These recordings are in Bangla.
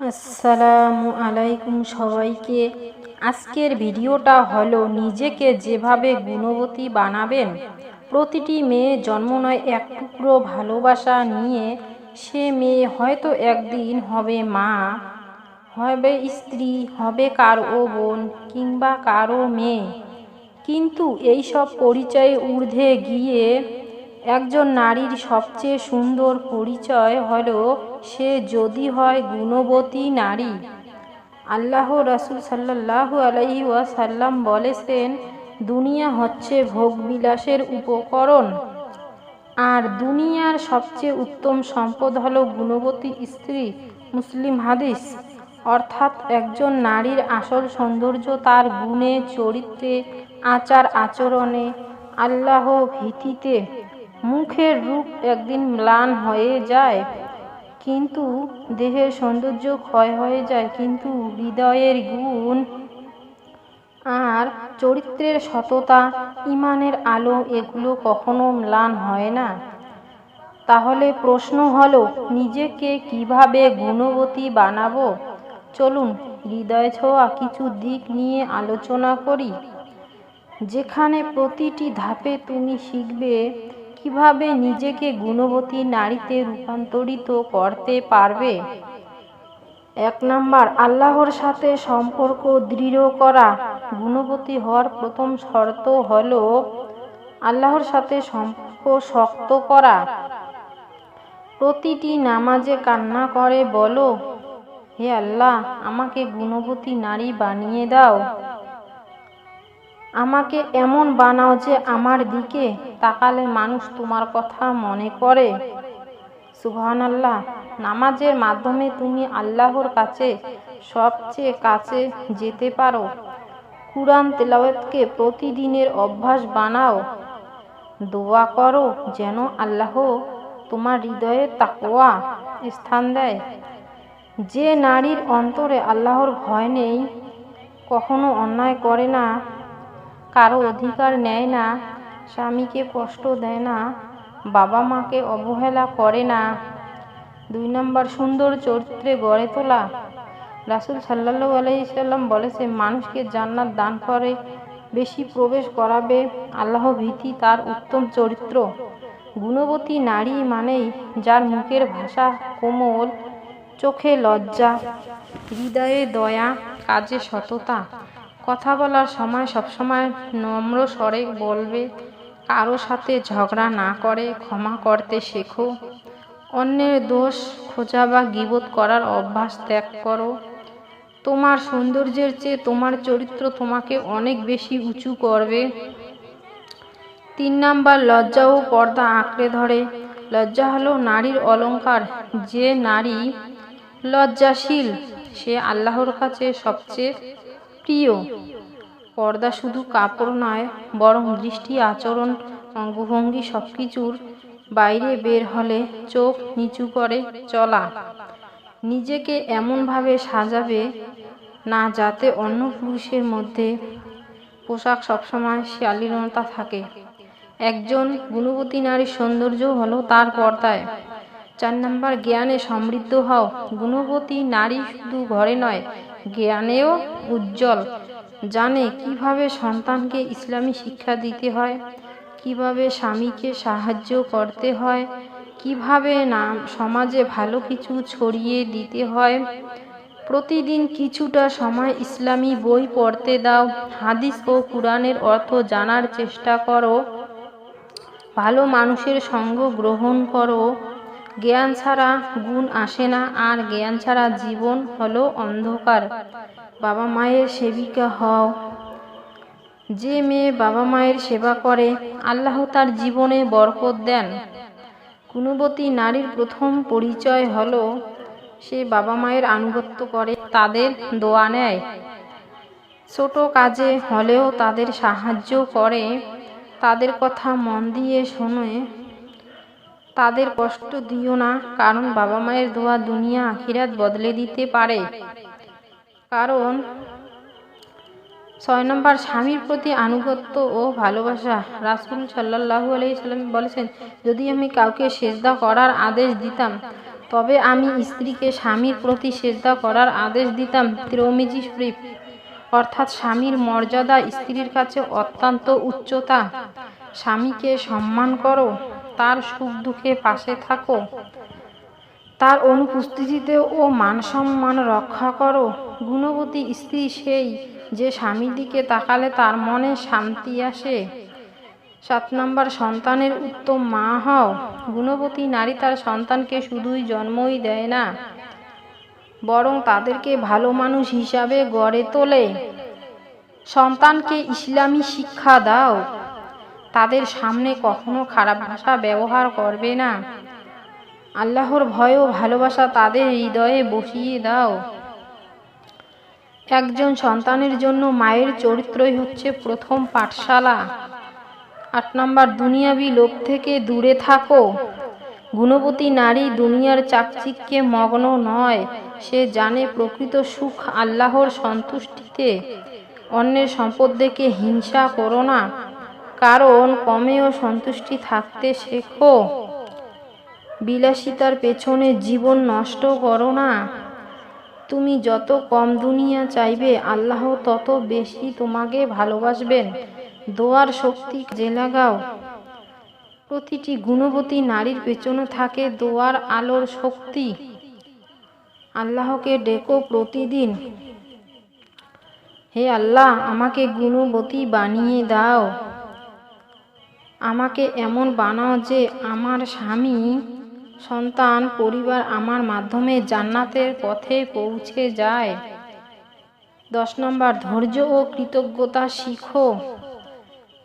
আসসালামু আলাইকুম সবাইকে। আজকের ভিডিওটা হলো নিজেকে যেভাবে গুণবতী বানাবেন, প্রতিটি মেয়ে জন্ম নয় এক টুকরো ভালোবাসা নিয়ে, সে মেয়ে হয়তো একদিন হবে মা, হবে স্ত্রী, হবে কারও বোন কিংবা কারও মেয়ে। কিন্তু এইসব পরিচয়ে ঊর্ধ্বে গিয়ে একজন নারীর সবচেয়ে সুন্দর পরিচয় হলো সে যদি হয় গুণবতী নারী। আল্লাহ রাসুল সাল্লাহ আলহি ওয়াসাল্লাম বলেছেন, দুনিয়া হচ্ছে ভোগবিলাসের উপকরণ। আর দুনিয়ার সবচেয়ে উত্তম সম্পদ হলো গুণবতী স্ত্রী। মুসলিম হাদিস। অর্থাৎ একজন নারীর আসল সৌন্দর্য তার গুণে, চরিত্রে আচার আচরণে আল্লাহ ভীতিতে মুখের রূপ একদিন ম্লান হয়ে যায়, কিন্তু দেহের সৌন্দর্য ক্ষয় হয়ে যায়, কিন্তু হৃদয়ের গুণ আর চরিত্রের সততা, ইমানের আলো, এগুলো কখনো ম্লান হয় না। তাহলে প্রশ্ন হলো, নিজেকে কীভাবে গুণবতী বানাবো? চলুন, হৃদয় ছোঁয়া কিছু দিক নিয়ে আলোচনা করি। যেখানে প্রতিটি ধাপে তুমি শিখবে কীভাবে নিজেকে গুণবতী নারীতে রূপান্তরিত করতে পারবে? এক নাম্বার, আল্লাহর সাথে সম্পর্ক দৃঢ় করা। গুণবতী হওয়ার প্রথম শর্ত হল আল্লাহর সাথে সম্পর্ক শক্ত করা। প্রতিটি নামাজে কান্না করে, বলো, হে আল্লাহ, আমাকে গুণবতী নারী বানিয়ে দাও। আমাকে এমন বানাও যে আমার দিকে তাকালে মানুষ তোমার কথা মনে করে। সুবহান আল্লাহ নামাজের মাধ্যমে তুমি আল্লাহর কাছে সবচেয়ে কাছে যেতে পারো। কুরআন তেলাওয়াতকে প্রতিদিনের অভ্যাস বানাও। দোয়া করো যেন আল্লাহ তোমার হৃদয়ে তাকোয়া স্থান দেয়। যে নারীর অন্তরে আল্লাহর ভয় নেই, কখনো অন্যায় করে না। কারও অধিকার নেয় না, স্বামীকে কষ্ট দেয় না বাবা মাকে অবহেলা করে না। দুই নম্বর, সুন্দর চরিত্রে গড়ে তোলা। রাসুল সাল্লাহু আলাইসাল্লাম বলেছে মানুষকে জান্নাত দান করে, বেশি প্রবেশ করাবে, আল্লাহ ভীতি তার উত্তম চরিত্র। গুণবতী নারী মানেই যার মুখের ভাষা কোমল, চোখে লজ্জা, হৃদয়ে দয়া, কাজে সততা। কথা বলার সময় সবসময় নম্র স্বরে বলবে, কারও সাথে ঝগড়া না করে, ক্ষমা করতে শেখো। অন্যের দোষ খোঁজা বা গিবোধ করার অভ্যাস ত্যাগ করো। তোমার সৌন্দর্যের চেয়ে তোমার চরিত্র তোমাকে অনেক বেশি উঁচু করবে। তিন নাম্বার, লজ্জা ও পর্দা আঁকড়ে ধরে। লজ্জা হলো নারীর অলঙ্কার। যে নারী লজ্জাশীল, সে আল্লাহর কাছে সবচেয়ে প্রিয়। পর্দা শুধু কাপড় নয়, বরং দৃষ্টি, আচরণ, অঙ্গভঙ্গি সব কিছুর বাইরে বের হলে চোখ নিচু করে চলা। নিজেকে এমনভাবে সাজাবে না যাতে অন্য পুরুষের মধ্যে পোশাক সবসময় শালীনতা থাকে। একজন গুণবতী নারীর সৌন্দর্য হলো তার পর্দায়। চার নাম্বার জ্ঞানে সমৃদ্ধ হও। গুণবতী নারী শুধু ঘরে নয় জ্ঞানেও উজ্জ্বল। জানে কীভাবে সন্তানকে ইসলামী শিক্ষা দিতে হয়, কীভাবে স্বামীকে সাহায্য করতে হয়, কীভাবে না সমাজে ভালো কিছু ছড়িয়ে দিতে হয়। প্রতিদিন কিছুটা সময় ইসলামী বই পড়তে দাও, হাদিস ও কোরআনের অর্থ জানার চেষ্টা করো, ভালো মানুষের সঙ্গ গ্রহণ করো জ্ঞান ছাড়া গুণ আসে না, আর জ্ঞান ছাড়া জীবন হলো অন্ধকার। বাবা মায়ের সেবিকা হও। যে মেয়ে বাবা মায়ের সেবা করে, আল্লাহ তার জীবনে বরকত দেন। গুণবতী নারীর প্রথম পরিচয় হলো, সে বাবা মায়ের আনুগত্য করে, তাদের দোয়া নেয়। ছোট কাজে হলেও তাদের সাহায্য করে, তাদের কথা মন দিয়ে শোনে তাদের কষ্ট দিও না, কারণ বাবা মায়ের দোয়া দুনিয়া আখিরাত বদলে দিতে পারে। কারণ ছয় নম্বর, স্বামীর প্রতি আনুগত্য ও ভালোবাসা। রাসুল সাল্লাহু আলাইসাল্লাম বলেছেন, যদি আমি কাউকে সেজদা করার আদেশ দিতাম, তবে আমি স্ত্রীকে স্বামীর প্রতি সেজদা করার আদেশ দিতাম। তিরমিজি শরীফ। অর্থাৎ স্বামীর মর্যাদা স্ত্রীর কাছে অত্যন্ত উচ্চতা। স্বামীকে সম্মান করো। তার সুখ দুঃখে পাশে থাকো। তার অনুপস্থিতিতে ও মান সম্মান রক্ষা করো। গুণবতী স্ত্রী সেই যে স্বামীর দিকে তাকালে তার মনে শান্তি আসে। সাত নম্বর, সন্তানের উত্তম মা হও। গুণবতী নারী তার সন্তানকে শুধুই জন্মই দেয় না, বরং তাদেরকে ভালো মানুষ হিসাবে গড়ে তোলে। সন্তানকে ইসলামী শিক্ষা দাও। তাদের সামনে কখনো খারাপ ভাষা ব্যবহার করবে না। আল্লাহর ভয় ও ভালোবাসা তাদের হৃদয়ে বসিয়ে দাও। একজন সন্তানের জন্য মায়ের চরিত্রই হচ্ছে প্রথম পাঠশালা। আট নম্বর, দুনিয়াবি লোক থেকে দূরে থাকো। গুণবতী নারী দুনিয়ার চাকচিক্যে মগ্ন নয়। সে জানে প্রকৃত সুখ আল্লাহর সন্তুষ্টিতে। অন্যের সম্পদ দেখে হিংসা করো না। কারণ কমেও সন্তুষ্টি থাকতে শেখো। বিলাসিতার পেছনে জীবন নষ্ট করো না। তুমি যত কম দুনিয়া চাইবে, আল্লাহ তত বেশি তোমাকে ভালোবাসবেন। দোয়ার শক্তি যে লাগাও। প্রতিটি গুণবতী নারীর পেছনে থাকে দোয়ার আলোর শক্তি। আল্লাহকে ডেকো প্রতিদিন। হে আল্লাহ, আমাকে গুণবতী বানিয়ে দাও। আমাকে এমন বানাও যে আমার স্বামী, সন্তান, পরিবার আমার মাধ্যমে জান্নাতের পথে পৌঁছে যায়। দশ নম্বর, ধৈর্য ও কৃতজ্ঞতা শিখো।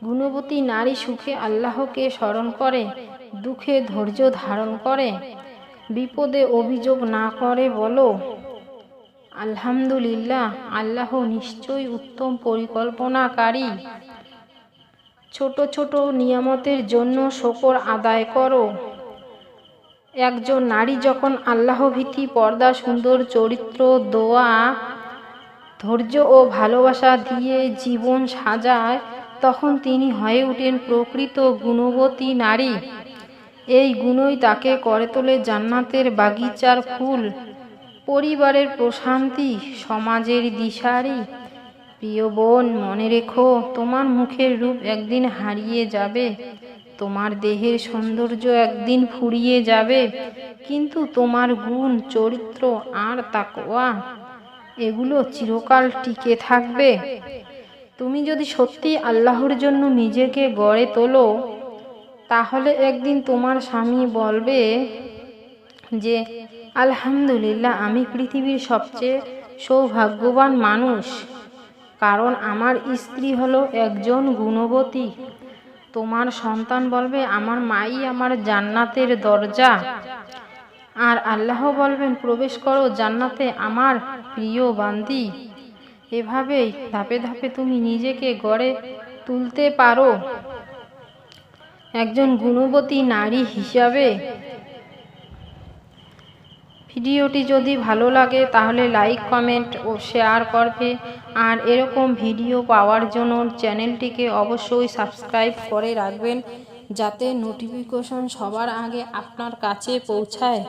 গুণবতী নারী সুখে আল্লাহকে স্মরণ করে, দুঃখে ধৈর্য ধারণ করে, বিপদে অভিযোগ না করে বলো। আলহামদুলিল্লাহ, আল্লাহ নিশ্চয়ই উত্তম পরিকল্পনাকারী। ছোট ছোট নিয়ামতের জন্য শকর আদায় করো। একজন নারী যখন আল্লাহ ভীতি, পর্দা, সুন্দর চরিত্র, দোয়া, ধৈর্য ও ভালোবাসা দিয়ে জীবন সাজায়, তখন তিনি হয়ে ওঠেন প্রকৃত গুণবতী নারী। এই গুণই তাকে করে তোলে জান্নাতের বাগিচার ফুল। পরিবারের প্রশান্তি, সমাজের দিশারি। প্রিয় বোন, মনে রেখো, তোমার মুখের রূপ একদিন হারিয়ে যাবে। তোমার দেহের সৌন্দর্য একদিন ফুরিয়ে যাবে। কিন্তু তোমার গুণ, চরিত্র আর তাকোয়া এগুলো চিরকাল টিকে থাকবে। তুমি যদি সত্যি আল্লাহর জন্য নিজেকে গড়ে তোলো, তাহলে একদিন তোমার স্বামী বলবে যে, আলহামদুলিল্লাহ, আমি পৃথিবীর সবচেয়ে সৌভাগ্যবান মানুষ। কারণ আমার স্ত্রী হলো একজন গুণবতী। তোমার সন্তান বলবে, আমার মাই আমার জান্নাতের দরজা। আর আল্লাহ বলবেন, প্রবেশ করো জান্নাতে আমার প্রিয় বান্দি। এভাবেই ধাপে ধাপে তুমি নিজেকে গড়ে তুলতে পারো। একজন গুণবতী নারী হিসাবে ভিডিওটি যদি ভালো লাগে তাহলে লাইক, কমেন্ট ও শেয়ার করবে। আর এরকম ভিডিও পাওয়ার জন্য চ্যানেলটিকে অবশ্যই সাবস্ক্রাইব করে রাখবেন, যাতে নোটিফিকেশন সবার আগে আপনার কাছে পৌঁছায়।